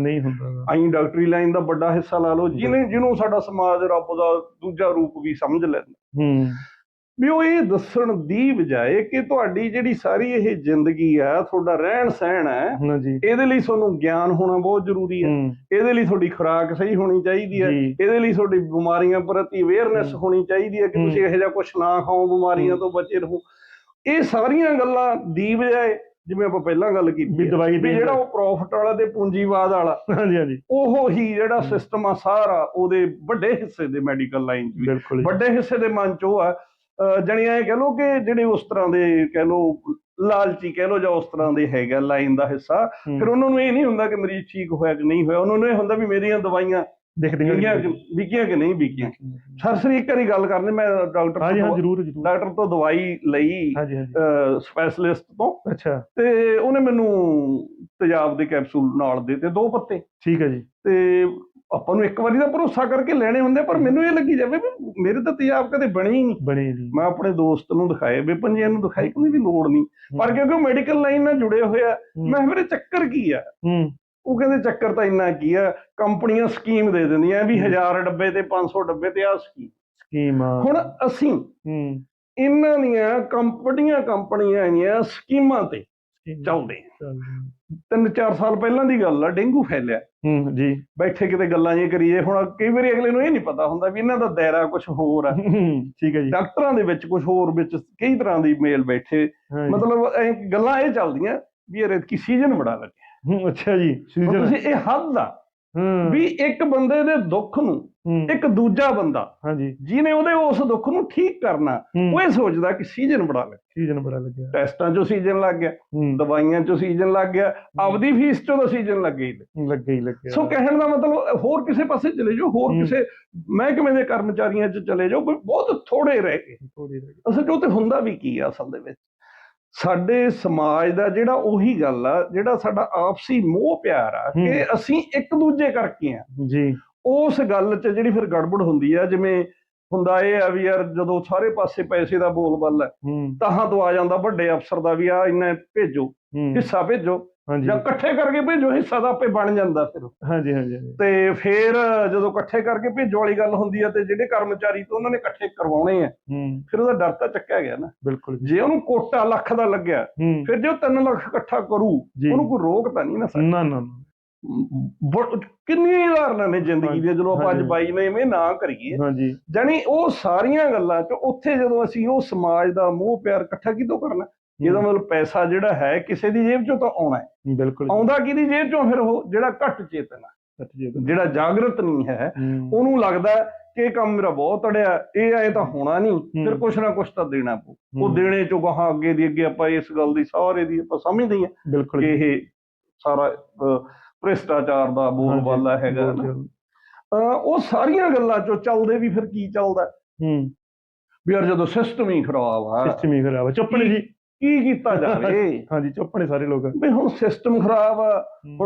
ਨਹੀਂ ਹੁੰਦਾ। ਆਈ ਡਾਕਟਰੀ ਲਾਈਨ ਦਾ ਵੱਡਾ ਹਿੱਸਾ ਲਾ ਲਓ ਜਿਹਨੇ ਜਿਹਨੂੰ ਸਾਡਾ ਸਮਾਜ ਰੱਬ ਦਾ ਦੂਜਾ ਰੂਪ ਵੀ ਸਮਝ ਲੈਂਦਾ। ਹੂੰ। ਵੀ ਉਹ ਇਹ ਦੱਸਣ ਦੀ ਬਜਾਏ ਕਿ ਤੁਹਾਡੀ ਜਿਹੜੀ ਸਾਰੀ ਇਹ ਜ਼ਿੰਦਗੀ ਆ ਤੁਹਾਡਾ ਰਹਿਣ ਸਹਿਣ ਹੈ ਇਹਦੇ ਲਈ ਤੁਹਾਨੂੰ ਗਿਆਨ ਹੋਣਾ ਬਹੁਤ ਜ਼ਰੂਰੀ ਹੈ। ਇਹਦੇ ਲਈ ਤੁਹਾਡੀ ਖੁਰਾਕ ਸਹੀ ਹੋਣੀ ਚਾਹੀਦੀ ਹੈ। ਇਹਦੇ ਲਈ ਤੁਹਾਡੀ ਬਿਮਾਰੀਆਂ ਪ੍ਰਤੀ ਅਵੇਅਰਨੈਸ। ਹੋਣੀ ਚਾਹੀਦੀ ਹੈ ਕਿ। ਤੁਸੀਂ ਇਹੋ ਜਿਹਾ ਕੁਝ ਨਾ ਖਾਓ ਬਿਮਾਰੀਆਂ। ਤੋਂ ਬਚੇ ਰਹੋ। ਇਹ ਸਾਰੀਆਂ ਗੱਲਾਂ ਦੀ ਬਜਾਏ ਜਿਵੇਂ ਆਪਾਂ ਪਹਿਲਾਂ ਗੱਲ ਕੀਤੀ ਵੀ ਦਵਾਈ ਵੀ ਜਿਹੜਾ। ਉਹ ਪ੍ਰੋਫਿਟ ਵਾਲਾ ਤੇ ਪੂੰਜੀਵਾਦ ਵਾਲਾ ਹਾਂਜੀ ਹਾਂਜੀ ਉਹ ਹੀ ਜਿਹੜਾ। ਸਿਸਟਮ ਆ ਸਾਰਾ ਉਹਦੇ ਵੱਡੇ ਹਿੱਸੇ ਦੇ ਮੈਡੀਕਲ ਲਾਈਨ 'ਚ ਵੀ। ਵੱਡੇ ਹਿੱਸੇ ਦੇ ਮਨ 'ਚ ਉਹ ਆ ਅਹ ਜਾਣੀ ਐ ਕਹ ਲੋ ਕਿ ਜਿਹੜੇ ਉਸ ਤਰ੍ਹਾਂ ਦੇ ਕਹ ਲੋ ਲਾਲਚੀ ਕਹ ਲੋ ਜਾਂ ਉਸ ਤਰ੍ਹਾਂ ਦੇ ਹੈਗਾ ਲਾਈਨ ਦਾ ਹਿੱਸਾ। ਫਿਰ ਉਹਨਾਂ ਨੂੰ ਇਹ ਨਹੀਂ ਹੁੰਦਾ ਕਿ ਮਰੀਜ਼ ਠੀਕ ਹੋਇਆ ਕਿ ਨਹੀਂ ਹੋਇਆ ਉਹਨਾਂ ਨੂੰ ਇਹ ਹੁੰਦਾ ਵੀ ਮੇਰੀਆਂ ਦਵਾਈਆਂ ਦੇਖਦੀਆਂ ਵਿਕੀਆਂ ਕਿ ਵਿਕੀਆਂ ਕਿ ਨਹੀਂ ਵਿਕੀਆਂ? ਸਰਸਰੀ ਇੱਕ ਵਾਰੀ ਗੱਲ ਕਰਨੀ ਮੈਂ ਡਾਕਟਰ ਹਾਂਜੀ ਹਾਂ ਜ਼ਰੂਰ ਜ਼ਰੂਰ। ਡਾਕਟਰ ਤੋਂ ਦਵਾਈ ਲਈ ਸਪੈਸ਼ਲਿਸਟ ਤੋਂ। ਅੱਛਾ। ਤੇ ਉਹਨੇ ਮੈਨੂੰ ਤੇਜ਼ਾਬ ਦੇ ਕੈਪਸੂਲ ਨਾਲ ਦੇ ਤੇ ਦੋ ਪੱਤੇ। ਠੀਕ ਹੈ ਜੀ। ਤੇ ਆਪਾਂ ਨੂੰ ਇੱਕ ਵਾਰੀ ਦਾ ਭਰੋਸਾ ਕਰਕੇ ਲੈਣੇ ਹੁੰਦੇ ਪਰ ਮੈਨੂੰ ਇਹ ਲੱਗੀ ਜਾਵੇ ਵੀ ਮੇਰੇ ਤਾਂ ਤੇਜ਼ਾਬ ਕਦੇ ਬਣੇ ਹੀ ਨਹੀਂ। ਬਣੇ ਜੀ ਮੈਂ ਆਪਣੇ ਦੋਸਤ ਨੂੰ ਦਿਖਾਏ ਵਿਪਨ ਜੀ ਨੂੰ ਦਿਖਾਈ ਕੋਈ ਵੀ ਲੋੜ ਨਹੀਂ। ਪਰ ਕਿਉਂਕਿ ਉਹ ਮੈਡੀਕਲ ਲਾਈਨ ਨਾਲ ਜੁੜੇ ਹੋਏ ਆ ਹੂੰ। ਮੈਂ ਵੀਰੇ ਚੱਕਰ ਕੀ ਆ? ਹੂੰ। ਉਹ ਕਹਿੰਦੇ ਚੱਕਰ ਤਾਂ ਇੰਨਾ ਕੀ ਆ ਕੰਪਨੀਆਂ ਸਕੀਮ ਦੇ ਦਿੰਦੀਆਂ ਵੀ ਹੂੰ। 1000 ਡੱਬੇ ਤੇ 500 ਡੱਬੇ ਤੇ ਆ ਸਕੀਮ ਸਕੀਮ। ਹੁਣ ਅਸੀਂ ਹੂੰ। ਇਹਨਾਂ ਦੀਆਂ ਕੰਪਨੀਆਂ ਕੰਪਨੀਆਂ ਦੀਆਂ ਸਕੀਮਾਂ ਤੇ ਚੱਲਦੇ। ਤਿੰਨ ਚਾਰ ਸਾਲ ਪਹਿਲਾਂ ਦੀ ਗੱਲ ਆ ਡੇਂਗੂ ਫੈਲਿਆ। ਹੂੰ ਜੀ। ਬੈਠੇ ਕਿਤੇ ਗੱਲਾਂ ਜੇ ਕਰੀਏ ਹੁਣ ਕਈ ਵਾਰੀ ਅਗਲੇ ਨੂੰ ਇਹ ਨਹੀਂ ਪਤਾ ਹੁੰਦਾ ਵੀ ਇਹਨਾਂ ਦਾ ਦਾਇਰਾ ਕੁਝ ਹੋਰ ਆ। ਠੀਕ ਹੈ ਜੀ। ਡਾਕਟਰਾਂ ਦੇ ਵਿੱਚ ਕੁਝ ਹੋਰ ਵਿੱਚ ਕਈ ਤਰ੍ਹਾਂ ਦੀ ਮੇਲ ਬੈਠੇ। ਮਤਲਬ ਗੱਲਾਂ ਇਹ ਚੱਲਦੀਆਂ ਵੀ ਇਹ ਕੀ ਸੀਜ਼ਨ ਬੜਾ ਲੱਗਿਆ। ਹੂੰ, ਅੱਛਾ ਜੀ ਸੀਜ਼ਨ ਤੁਸੀਂ ਇਹ ਹੱਦ ਆ ਹੂੰ। ਵੀ ਇੱਕ ਬੰਦੇ ਦੇ ਦੁੱਖ ਨੂੰ ਇੱਕ ਦੂਜਾ ਬੰਦਾ ਹਾਂਜੀ। ਜਿਹਨੇ ਉਹਦੇ ਉਸ ਦੁੱਖ ਨੂੰ ਠੀਕ ਕਰਨਾ ਉਹ ਇਹ ਸੋਚਦਾ ਕਿ ਸੀਜ਼ਨ ਬੜਾ ਲੱਗਿਆ ਸੀਜ਼ਨ ਬੜਾ ਲੱਗਿਆ। ਟੈਸਟਾਂ 'ਚੋਂ ਸੀਜ਼ਨ ਲੱਗ ਗਿਆ ਦਵਾਈਆਂ 'ਚੋਂ ਸੀਜ਼ਨ ਲੱਗ ਗਿਆ ਆਪਦੀ ਫੀਸ 'ਚੋਂ ਤਾਂ ਸੀਜ਼ਨ ਲੱਗ ਗਈ। ਲੱਗਿਆ ਹੀ ਲੱਗਿਆ ਸੋ ਕਹਿਣ ਦਾ ਮਤਲਬ ਹੋਰ ਕਿਸੇ ਪਾਸੇ ਚਲੇ ਜਾਓ ਹੋਰ। ਕਿਸੇ ਮਹਿਕਮੇ ਦੇ ਕਰਮਚਾਰੀਆਂ 'ਚ ਚਲੇ ਜਾਓ ਬਹੁਤ ਥੋੜੇ ਰਹਿ ਗਏ। ਥੋੜੀ ਰਹਿ ਗਈ। ਅਸਲ 'ਚ ਉਹ ਤੇ ਹੁੰਦਾ ਵੀ ਕੀ ਆ ਅਸਲ ਦੇ ਵਿੱਚ? ਸਾਡੇ ਸਮਾਜ ਦਾ ਜਿਹੜਾ ਉਹੀ ਗੱਲ ਆ ਜਿਹੜਾ ਸਾਡਾ ਆਪਸੀ ਮੋਹ ਪਿਆਰ ਆ ਕਿ। ਅਸੀਂ ਇੱਕ ਦੂਜੇ ਕਰਕੇ ਆ। ਜੀ। ਉਸ ਗੱਲ 'ਚ ਜਿਹੜੀ ਫਿਰ ਗੜਬੜ ਹੁੰਦੀ ਆ ਜਿਵੇਂ ਹੁੰਦਾ ਇਹ ਆ ਵੀ ਯਾਰ ਜਦੋਂ ਸਾਰੇ ਪਾਸੇ ਪੈਸੇ ਦਾ ਬੋਲਬਾਲਾ ਹੈ, ਹੂੰ ਤਾਹਾਂ ਤੋਂ ਆ ਜਾਂਦਾ ਵੱਡੇ ਅਫਸਰ ਦਾ ਵੀ ਆ ਇੰਨਾ ਭੇਜੋ ਹਿੱਸਾ ਭੇਜੋ। ਹਾਂਜੀ ਜਾਂ ਇਕੱਠੇ ਕਰਕੇ ਭੇਜੋ ਹਿੱਸਾ ਤਾਂ ਆਪੇ ਬਣ ਜਾਂਦਾ ਫਿਰ। ਹਾਂਜੀ ਹਾਂਜੀ। ਤੇ ਫਿਰ ਜਦੋਂ ਇਕੱਠੇ ਕਰਕੇ ਭੇਜੋ ਵਾਲੀ ਗੱਲ ਹੁੰਦੀ ਆ ਤੇ ਜਿਹੜੇ ਕਰਮਚਾਰੀ ਤੋਂ ਉਹਨਾਂ ਨੇ ਇਕੱਠੇ ਕਰਵਾਉਣੇ ਆ ਹੂੰ। ਫਿਰ ਉਹਦਾ ਡਰ ਤਾਂ ਚੱਕਿਆ ਗਿਆ ਨਾ। ਬਿਲਕੁਲ ਜੀ। ਉਹਨੂੰ ਕੋਟਾ ਲੱਖ ਦਾ ਲੱਗਿਆ ਹੂੰ। ਫਿਰ ਜੇ ਉਹ 3 ਲੱਖ ਇਕੱਠਾ ਕਰੂ ਉਹਨੂੰ ਕੋਈ ਰੋਕ ਤਾਂ ਨਹੀਂ ਨਾ ਸਕਦਾ। ਨਾ ਨਾ ਕਿੰਨੀਆਂ ਉਦਾਹਰਨਾਂ ਨੇ ਜ਼ਿੰਦਗੀ ਦੀਆਂ ਜਦੋਂ ਆਪਾਂ ਅੱਜ ਹਾਂਜੀ। ਬਾਈ ਨੇ ਕਰੀਏ। ਹਾਂਜੀ। ਜਾਣੀ ਉਹ ਸਾਰੀਆਂ ਗੱਲਾਂ ਚ ਉੱਥੇ ਜਦੋਂ ਅਸੀਂ ਉਹ ਸਮਾਜ ਦਾ ਮੋਹ ਪਿਆਰ ਇਕੱਠਾ ਕਿਤੋਂ ਕਰਨਾ ਇਹਦਾ ਮਤਲਬ ਪੈਸਾ ਜਿਹੜਾ ਹੈ ਕਿਸੇ ਦੀ ਜੇਬ ਚੋਂ ਤਾਂ ਆਉਣਾ ਹੈ। ਬਿਲਕੁਲ। ਆਉਂਦਾ ਕਿਹਦੀ ਜੇਬ ਚੋਂ ਫਿਰ ਉਹ ਜਿਹੜਾ ਘੱਟ ਚੇਤਨ ਹੈ। ਜਿਹੜਾ ਜਾਗਰਤ ਨਹੀਂ ਹੈ ਉਹਨੂੰ ਲੱਗਦਾ ਕਿ ਇਹ ਕੰਮ ਮੇਰਾ ਬਹੁਤ ਅੜਿਆ ਇਹ ਐ ਤਾਂ ਹੋਣਾ ਨਹੀਂ ਫਿਰ। ਕੁਛ ਨਾ ਕੁਛ ਤਾਂ ਦੇਣਾ ਪਊ। ਉਹ ਦੇਣੇ ਚੋਂ ਗਾਹਾਂ ਅੱਗੇ ਦੀ ਅੱਗੇ ਆਪਾਂ ਇਸ ਗੱਲ ਦੀ ਸਾਰੇ ਦੀ ਆਪਾਂ ਸਮਝਦੇ ਹਾਂ ਕਿ। ਇਹ ਸਾਰਾ ਭ੍ਰਿਸ਼ਟਾਚਾਰ ਦਾ ਬੋਲਬਾਲਾ ਹੈਗਾ ਉਹ ਸਾਰੀਆਂ ਗੱਲਾਂ ਚੋਂ ਚੱਲਦੇ ਵੀ ਫਿਰ ਕੀ ਚੱਲਦਾ ਹੂੰ? ਵੀ ਯਾਰ ਜਦੋਂ ਸਿਸਟਮ ਹੀ ਖਰਾਬ ਆ। ਸਿਸਟਮ ਹੀ ਖਰਾਬ ਆ। ਚੁੱਪਣੇ ਜੀ। ਕੀ ਕੀਤਾ ਜਾਵੇ? ਹਾਂਜੀ ਚੁੱਪਣੇ ਸਾਰੇ ਲੋਕ। ਵੀ ਹੁਣ ਸਿਸਟਮ ਖਰਾਬ ਆ ਹੁਣ